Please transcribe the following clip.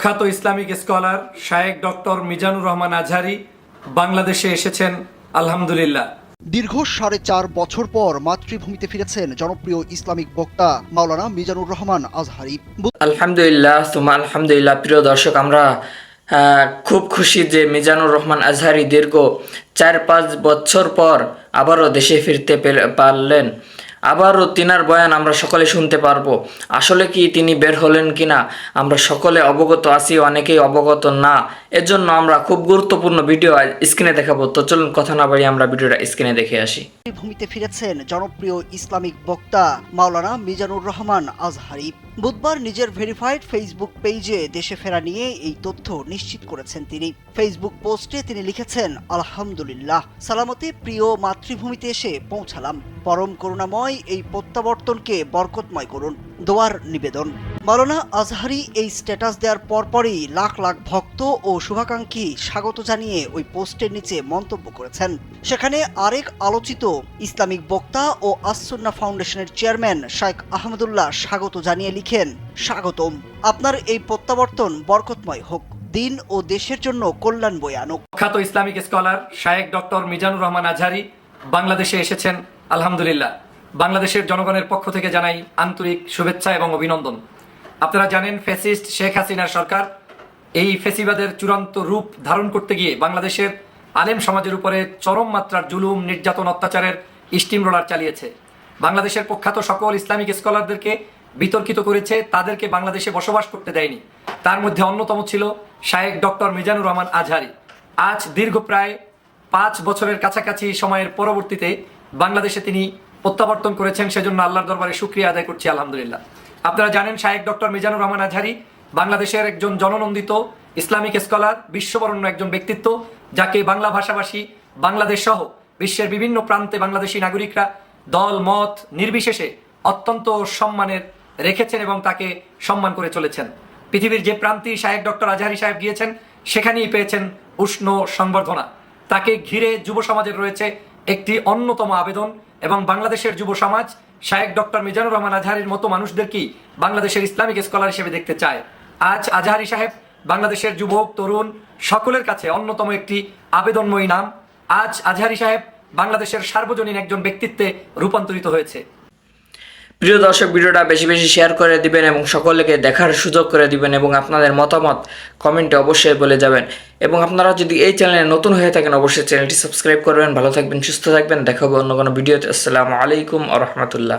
খ্যাত Islamic scholar শায়েক doctor Mizanur Rahman Azhari বাংলাদেশে এসেছেন আলহামদুলিল্লাহ। দীর্ঘ সাড়ে চার বছর পর মাতৃভূমিতে ফিরেছেন জনপ্রিয় ইসলামিক বক্তা মাওলানা মিজানুর রহমান আজহারি। আলহামদুলিল্লাহ তোমা আলহামদুলিল্লাহ প্রিয় দর্শক আমরা আহ, খুব খুশি যে মিজানুর রহমান আজহারি দীর্ঘ চার পাঁচ বছর পর আবারও দেশে ফিরতে পারলেন। আবারও তিনার বয়ান আমরা সকলে শুনতে পারব। আসলে কি তিনি বের হলেন কি না আমরা সকলে অবগত আছি, অনেকেই অবগত না। এজন্য আমরা খুব গুরুত্বপূর্ণ ভিডিও স্ক্রিনে দেখাবো। তো চলুন কথা না বাড়িয়ে আমরা ভিডিওটা স্ক্রিনে দেখে আসি। ভূমিতে ফিরেছেন জনপ্রিয় ইসলামিক বক্তা মাওলানা মিজানুর রহমান আজহারি। বুধবার নিজের ভেরিফাইড ফেসবুক পেজে দেশে ফেরা নিয়ে এই তথ্য নিশ্চিত করেছেন তিনি। ফেসবুক পোস্টে তিনি লিখেছেন, আলহামদুলিল্লাহ, সালামতে প্রিয় মাতৃভূমিতে এসে পৌঁছালাম। পরম করুণাময় এই প্রত্যাবর্তনকে বরকতময় করুন। দোয়ার নিবেদন। মাওলানা আজহারি এই স্ট্যাটাস দেওয়ার পরপরই লাখ লাখ ভক্ত ও শুভাকাঙ্ক্ষী স্বাগত জানিয়ে ওই পোস্টের নিচে মন্তব্য করেছেন। সেখানে আরেক আলোচিত ইসলামিক বক্তা ও আসুন্না ফাউন্ডেশনের চেয়ারম্যান শাইখ আহমদুল্লাহ স্বাগত জানিয়ে লিখেন, স্বাগতম। আপনার এই প্রত্যাবর্তন বরকতময় হোক। দিন ও দেশের জন্য কল্যাণ বয়ে আনুক। খ্যাত ইসলামিক স্কলার শায়েক ডক্টর মিজানুর রহমান আজহারি বাংলাদেশে এসেছেন, আলহামদুলিল্লাহ। বাংলাদেশের জনগণের পক্ষ থেকে জানাই আন্তরিক শুভেচ্ছা এবং অভিনন্দন। আপনারা জানেন, ফ্যাসিস্ট শেখ হাসিনার সরকার এই ফেসিবাদের চূড়ান্ত রূপ ধারণ করতে গিয়ে বাংলাদেশের আলেম সমাজের উপরে চরম মাত্রার জুলুম, নির্যাতন, অত্যাচারের স্টিম রোলার চালিয়েছে। বাংলাদেশের প্রখ্যাত সকল ইসলামিক স্কলারদেরকে বিতর্কিত করেছে, তাদেরকে বাংলাদেশে বসবাস করতে দেয়নি। তার মধ্যে অন্যতম ছিল শায়েক ডক্টর মিজানুর রহমান আজহারি। আজ দীর্ঘ প্রায় পাঁচ বছরের কাছাকাছি সময়ের পরবর্তীতে বাংলাদেশে তিনি প্রত্যাবর্তন করেছেন, সেজন্য আল্লাহর দরবারে শুক্রিয়া আদায় করছি, আলহামদুলিল্লাহ। আপনারা জানেন, শায়েক ডক্টর মিজানুর রহমান আজহারি বাংলাদেশের একজন জননন্দিত ইসলামিক স্কলার, বিশ্ববরণ্য একজন ব্যক্তিত্ব, যাকে বাংলা ভাষাভাষী, বাংলাদেশ সহ বিশ্বের বিভিন্ন প্রান্তে বাংলাদেশি নাগরিকরা দল, মত নির্বিশেষে অত্যন্ত সম্মানের রেখেছেন এবং তাকে সম্মান করে চলেছেন। পৃথিবীর যে প্রান্তেই শায়েক ডক্টর আজহারি সাহেব গিয়েছেন, সেখানেই পেয়েছেন উষ্ণ সংবর্ধনা। তাকে ঘিরে যুব সমাজের রয়েছে একটি অন্যতম আবেদন এবং বাংলাদেশের যুব সমাজ, শায়েক ডক্টর মিজানুর রহমান আজহারির মতো মানুষদেরকেই বাংলাদেশের ইসলামিক স্কলার হিসেবে দেখতে চায়? আজ আজহারি সাহেব বাংলাদেশের যুবক, তরুণ সকলের কাছে অন্যতম একটি আবেদনময়ী নাম। আজ আজহারি সাহেব বাংলাদেশের সার্বজনীন একজন ব্যক্তিত্বে রূপান্তরিত হয়েছে। প্রিয় দর্শক, ভিডিওটা বেশি বেশি শেয়ার করে দিবেন এবং সকলকে দেখার সুযোগ করে দিবেন এবং আপনাদের মতামত কমেন্টে অবশ্যই বলে যাবেন। এবং আপনারা যদি এই চ্যানেলে নতুন হয়ে থাকেন, অবশ্যই চ্যানেলটি সাবস্ক্রাইব করবেন। ভালো থাকবেন, সুস্থ থাকবেন। দেখাবো অন্য কোনো ভিডিওতে আসসালামু আলাইকুম আ রহমতুল্লাহ।